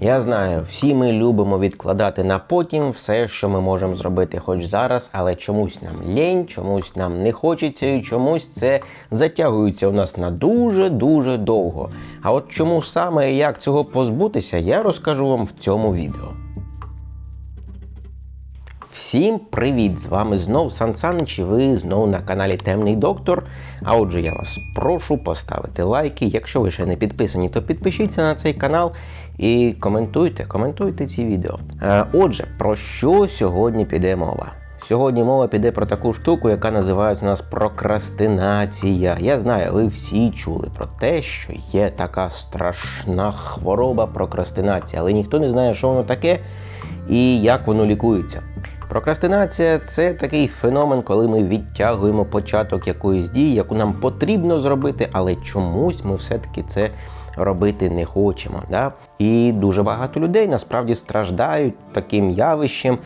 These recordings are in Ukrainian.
Я знаю, всі ми любимо відкладати на потім все, що ми можемо зробити хоч зараз, але чомусь нам лінь, чомусь нам не хочеться, і чомусь це затягується у нас на дуже-дуже довго. А от чому саме і як цього позбутися, я розкажу вам в цьому відео. Всім привіт! З вами знов Сан і ви знову на каналі Темний Доктор. А отже, я вас прошу поставити лайки. Якщо ви ще не підписані, то підпишіться на цей канал і коментуйте, коментуйте ці відео. Е, Отже, про що сьогодні піде мова? Сьогодні мова піде про таку штуку, яка називається у нас прокрастинація. Я знаю, ви всі чули про те, що є така страшна хвороба прокрастинація, але ніхто не знає, що воно таке і як воно лікується. Прокрастинація це такий феномен, коли ми відтягуємо початок якоїсь дії, яку нам потрібно зробити, але чомусь ми все-таки це робити не хочемо. Да? І дуже багато людей насправді страждають таким явищем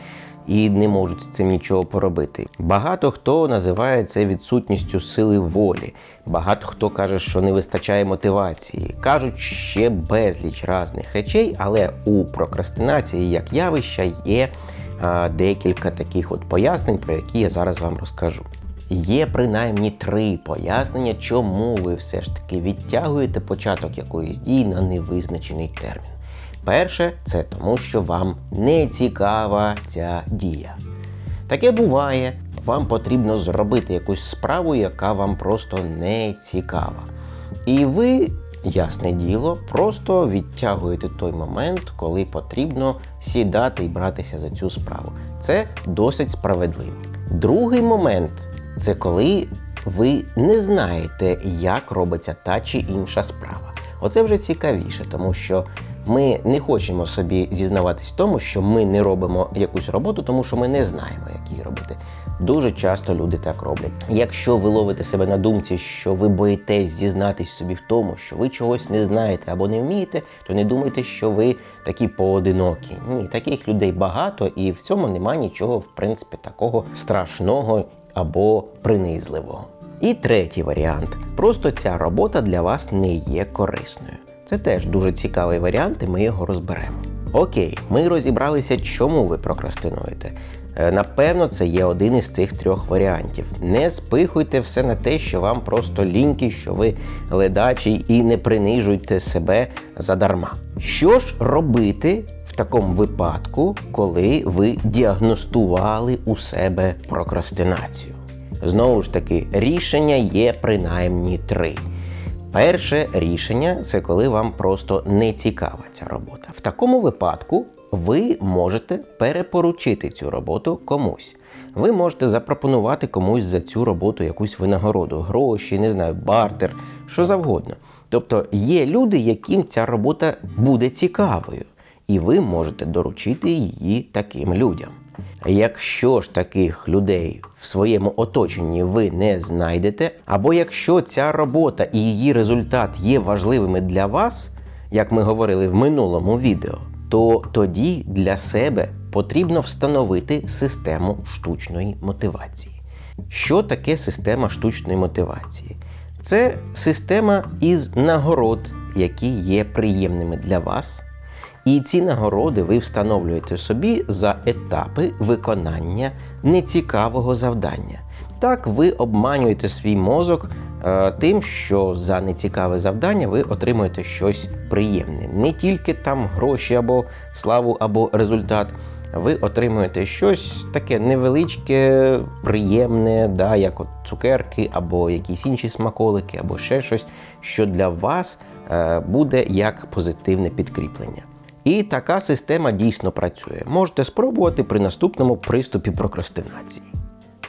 і не можуть з цим нічого поробити. Багато хто називає це відсутністю сили волі. Багато хто каже, що не вистачає мотивації. Кажуть ще безліч різних речей, але у прокрастинації як явища є декілька таких от пояснень, про які я зараз вам розкажу. Є принаймні три пояснення, чому ви все ж таки відтягуєте початок якоїсь дії на невизначений термін. Перше, це тому, що вам не цікава ця дія. Таке буває, вам потрібно зробити якусь справу, яка вам просто не цікава. І ви, ясне діло, просто відтягуєте той момент, коли потрібно сідати і братися за цю справу. Це досить справедливо. Другий момент це коли ви не знаєте, як робиться та чи інша справа. Оце вже цікавіше, тому що ми не хочемо собі зізнаватись в тому, що ми не робимо якусь роботу, тому що ми не знаємо, як її робити. Дуже часто люди так роблять. Якщо ви ловите себе на думці, що ви боїтесь зізнатись собі в тому, що ви чогось не знаєте або не вмієте, то не думайте, що ви такі поодинокі. Ні, таких людей багато, і в цьому немає нічого, в принципі, такого страшного або принизливого. І третій варіант: просто ця робота для вас не є корисною. Це теж дуже цікавий варіант, і ми його розберемо. Окей, ми розібралися, чому ви прокрастинуєте. Е, Напевно, це є один із цих трьох варіантів. Не спихуйте все на те, що вам просто ліньки, що ви ледачі, і не принижуйте себе задарма. Що ж робити такому випадку, коли ви діагностували у себе прокрастинацію? Знову ж таки, рішення є принаймні три. Перше рішення це коли вам просто не цікава ця робота. В такому випадку ви можете перепоручити цю роботу комусь. Ви можете запропонувати комусь за цю роботу якусь винагороду, гроші, не знаю, бартер, що завгодно. Тобто є люди, яким ця робота буде цікавою, і ви можете доручити її таким людям. Якщо ж таких людей в своєму оточенні ви не знайдете, або якщо ця робота і її результат є важливими для вас, як ми говорили в минулому відео, то тоді для себе потрібно встановити систему штучної мотивації. Що таке система штучної мотивації? Це система із нагород, які є приємними для вас. І ці нагороди ви встановлюєте собі за етапи виконання нецікавого завдання. Так, ви обманюєте свій мозок е, тим, що за нецікаве завдання ви отримуєте щось приємне. Не тільки там гроші або славу, або результат. Ви отримуєте щось таке невеличке, приємне, да, як от цукерки, або якісь інші смаколики, або ще щось, що для вас е, буде як позитивне підкріплення. І така система дійсно працює. Можете спробувати при наступному приступі прокрастинації.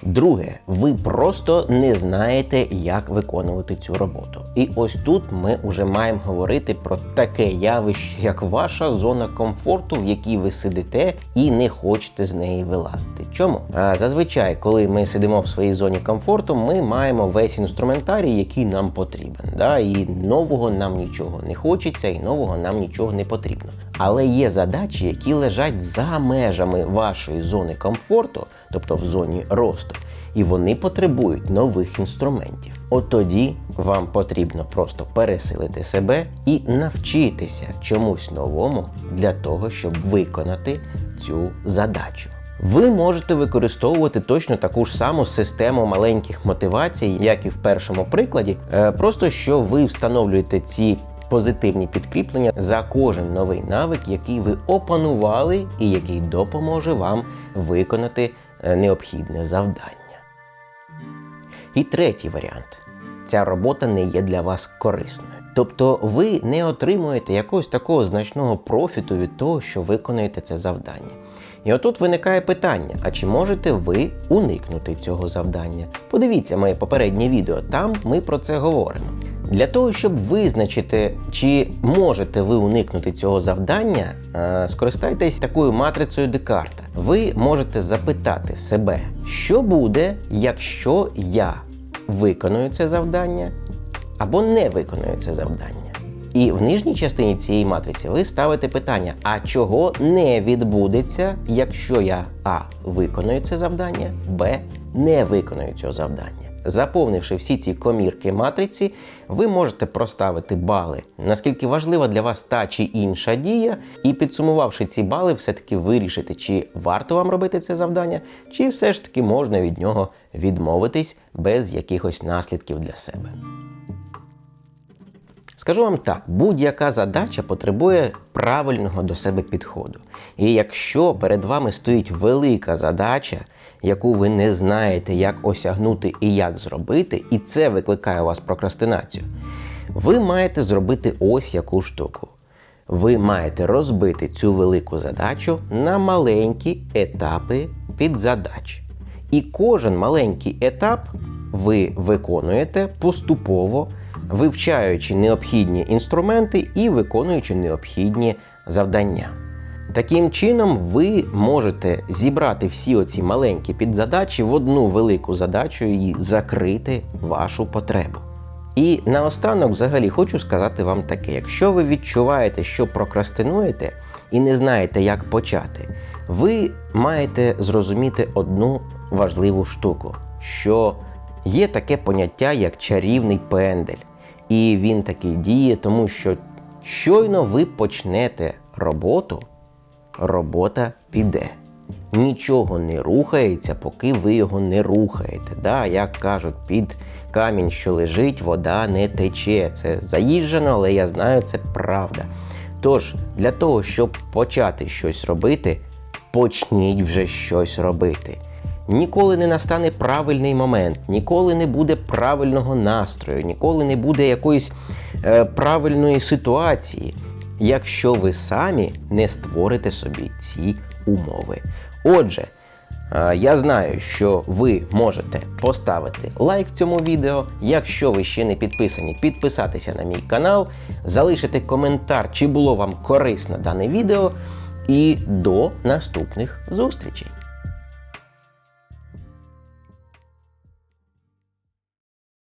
Друге, ви просто не знаєте, як виконувати цю роботу. І ось тут ми вже маємо говорити про таке явище, як ваша зона комфорту, в якій ви сидите і не хочете з неї вилазити. Чому? А, зазвичай, коли ми сидимо в своїй зоні комфорту, ми маємо весь інструментарій, який нам потрібен. Да? І нового нам нічого не хочеться, і нового нам нічого не потрібно. Але є задачі, які лежать за межами вашої зони комфорту, тобто в зоні росту, і вони потребують нових інструментів. от тоді вам потрібно просто пересилити себе і навчитися чомусь новому для того, щоб виконати цю задачу. Ви можете використовувати точно таку ж саму систему маленьких мотивацій, як і в першому прикладі, е, просто що ви встановлюєте ці позитивні підкріплення за кожен новий навик, який ви опанували і який допоможе вам виконати необхідне завдання. І третій варіант. Ця робота не є для вас корисною. Тобто ви не отримуєте якогось такого значного профіту від того, що виконуєте це завдання. І отут виникає питання: а чи можете ви уникнути цього завдання? Подивіться моє попереднє відео, там ми про це говоримо. Для того, щоб визначити, чи можете ви уникнути цього завдання, е, скористайтесь такою матрицею Декарта. Ви можете запитати себе, що буде, якщо я виконую це завдання або не виконую це завдання. І в нижній частині цієї матриці ви ставите питання: а чого не відбудеться, якщо я А виконую це завдання, Б не виконую цього завдання. Заповнивши всі ці комірки матриці, ви можете проставити бали, наскільки важлива для вас та чи інша дія, і підсумувавши ці бали, все-таки вирішити, чи варто вам робити це завдання, чи все ж таки можна від нього відмовитись без якихось наслідків для себе. Скажу вам так, будь-яка задача потребує правильного до себе підходу. І якщо перед вами стоїть велика задача, яку ви не знаєте, як осягнути і як зробити, і це викликає у вас прокрастинацію, ви маєте зробити ось яку штуку. Ви маєте розбити цю велику задачу на маленькі етапи підзадач. І кожен маленький етап ви виконуєте поступово, вивчаючи необхідні інструменти і виконуючи необхідні завдання. Таким чином, ви можете зібрати всі оці маленькі підзадачі в одну велику задачу і закрити вашу потребу. І наостанок, взагалі, хочу сказати вам таке: якщо ви відчуваєте, що прокрастинуєте і не знаєте, як почати, ви маєте зрозуміти одну важливу штуку, що є таке поняття, як чарівний пендель. І він таки діє, тому що щойно ви почнете роботу, робота піде. Нічого не рухається, поки ви його не рухаєте. Да, Як кажуть, під камінь, що лежить, вода не тече. Це заїжджено, але я знаю, це правда. Тож, для того, щоб почати щось робити, почніть вже щось робити. Ніколи не настане правильний момент, ніколи не буде правильного настрою, ніколи не буде якоїсь е, правильної ситуації, якщо ви самі не створите собі ці умови. Отже, е, я знаю, що ви можете поставити лайк цьому відео. Якщо ви ще не підписані, підписатися на мій канал, залишити коментар, чи було вам корисно дане відео. І до наступних зустрічей!